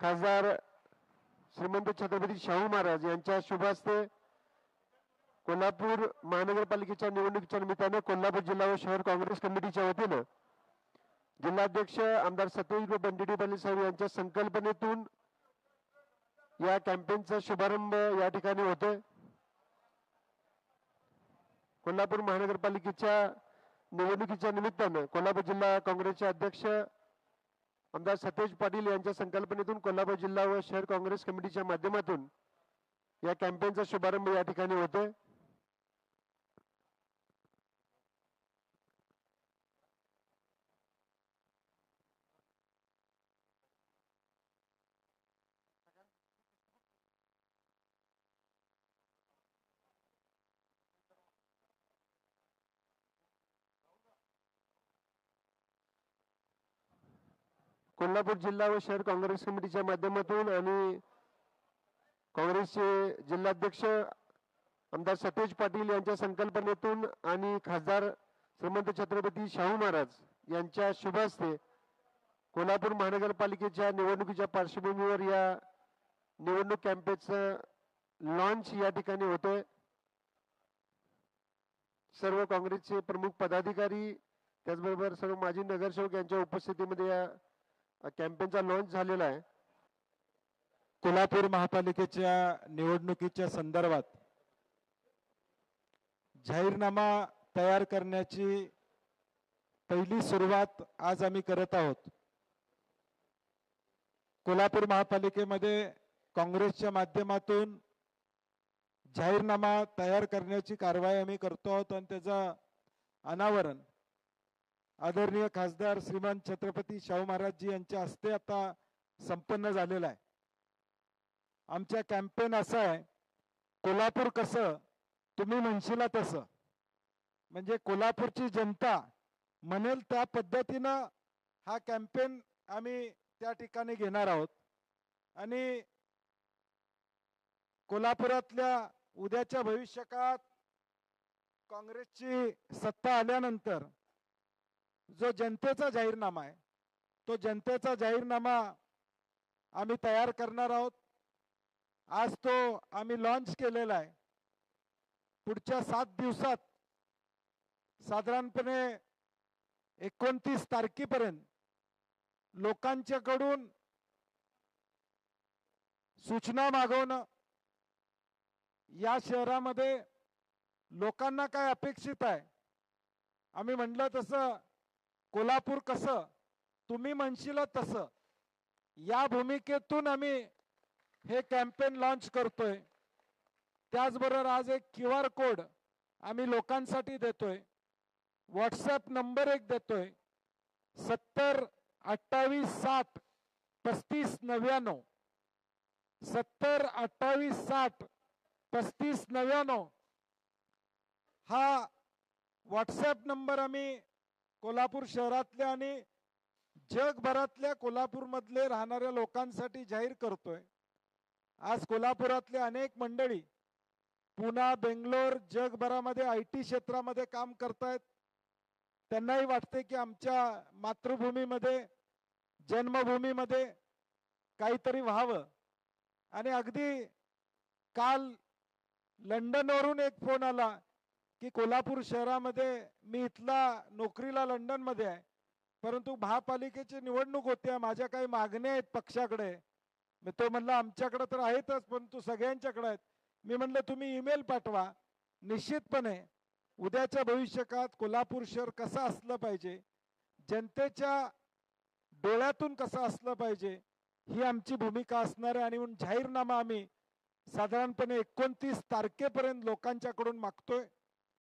खासदार श्रीमंत छत्रपती शाहू महाराज यांच्या शुभ हस्ते कोल्हापूर महानगरपालिकेच्या निवडणुकीच्या निमित्तानं कोल्हापूर जिल्हा व शहर काँग्रेस कमिटीच्या वतीनं जिल्हाध्यक्ष आमदार सतीश बंडिडी पाटील साहेब यांच्या संकल्पनेतून या कॅम्पेनचा शुभारंभ या ठिकाणी होतोय. कोल्हापूर महानगरपालिकेच्या निवडणुकीच्या निमित्तानं कोल्हापूर जिल्हा काँग्रेसचे अध्यक्ष आमदार सतेज पाटील यांच्या संकल्पनेतून कोल्हापूर जिल्हा व शहर काँग्रेस कमिटीच्या माध्यमातून या कॅम्पेनचा शुभारंभ या ठिकाणी होतोय. कोल्हापूर जिल्हा व शहर काँग्रेस कमिटीच्या माध्यमातून आणि काँग्रेसचे जिल्हाध्यक्ष आमदार सतेज पाटील यांच्या संकल्पनेतून आणि खासदार श्रीमंत छत्रपती शाहू महाराज यांच्या शुभ हस्ते कोल्हापूर महानगरपालिकेच्या निवडणुकीच्या पार्श्वभूमीवर या निवडणूक कॅम्पेनचं लॉन्च या ठिकाणी होतोय. सर्व काँग्रेसचे प्रमुख पदाधिकारी त्याचबरोबर सर्व माजी नगरसेवक यांच्या उपस्थितीमध्ये या कॅम्पेनचा लॉन्च झालेला आहे. कोल्हापूर महापालिकेच्या निवडणुकीच्या संदर्भात जाहीरनामा तयार करण्याची पहिली सुरुवात आज आम्ही करत आहोत. कोल्हापूर महापालिकेमध्ये काँग्रेसच्या माध्यमातून जाहीरनामा तयार करण्याची कारवाई आम्ही करतो आहोत आणि त्याचं अनावरण आदरणीय खासदार श्रीमान छत्रपती शाहू महाराजजी यांच्या हस्ते आता संपन्न झालेला आहे. आमच्या कॅम्पेन असं आहे कोल्हापूर कसं तुम्ही म्हणशीला तसं. म्हणजे कोल्हापूरची जनता म्हणेल त्या पद्धतीनं हा कॅम्पेन आम्ही त्या ठिकाणी घेणार आहोत. आणि कोल्हापुरातल्या उद्याच्या भविष्यकाळात काँग्रेसची सत्ता आल्यानंतर जो जनतेचा जाहीरनामा आहे तो जनतेचा जाहीरनामा आम्ही तयार करणार आहोत. आज तो आम्ही लॉन्च केलेला आहे. पुढच्या सात दिवसात साधारणपणे एकोणतीस तारखेपर्यंत लोकांच्याकडून सूचना मागवणं या शहरामध्ये लोकांना काय अपेक्षित आहे? आम्ही म्हटलं तसं कोल्हापूर कसं? तुम्ही म्हणशील तसं. या भूमिकेतून आम्ही हे कॅम्पेन लॉन्च करतोय. त्याचबरोबर आज एक क्यू आर कोड आम्ही लोकांसाठी देतोय. व्हॉट्सॲप नंबर एक देतोय. सत्तर अठ्ठावीस साठ पस्तीस नव्याण्णव. सत्तर अठ्ठावीस साठ पस्तीस नव्याण्णव. हा व्हॉट्सॲप नंबर आम्ही कोल्हापूर शहरातल्या आणि जगभरातल्या कोल्हापूरमधले राहणाऱ्या लोकांसाठी जाहीर करतोय. आज कोल्हापुरातले अनेक मंडळी पुणा बेंगलोर जगभरामध्ये आय टी क्षेत्रामध्ये काम करतायत. त्यांनाही वाटते की आमच्या मातृभूमीमध्ये जन्मभूमीमध्ये काहीतरी व्हावं. आणि अगदी काल लंडनवरून एक फोन आला की कोल्हापूर शहरामध्ये मी इथला नोकरीला लंडनमध्ये आहे. परंतु महापालिकेची निवडणूक होते माझ्या काही मागण्या आहेत पक्षाकडे. मी तो म्हणला आमच्याकडे तर आहेतच परंतु सगळ्यांच्याकडे आहेत. मी म्हणलं तुम्ही ईमेल पाठवा. निश्चितपणे उद्याच्या भविष्यकाळात कोल्हापूर शहर कसं असलं पाहिजे जनतेच्या डोळ्यातून कसं असलं पाहिजे ही आमची भूमिका असणार आहे. आणि म्हणून जाहीरनामा आम्ही साधारणपणे एकोणतीस तारखेपर्यंत लोकांच्याकडून मागतोय.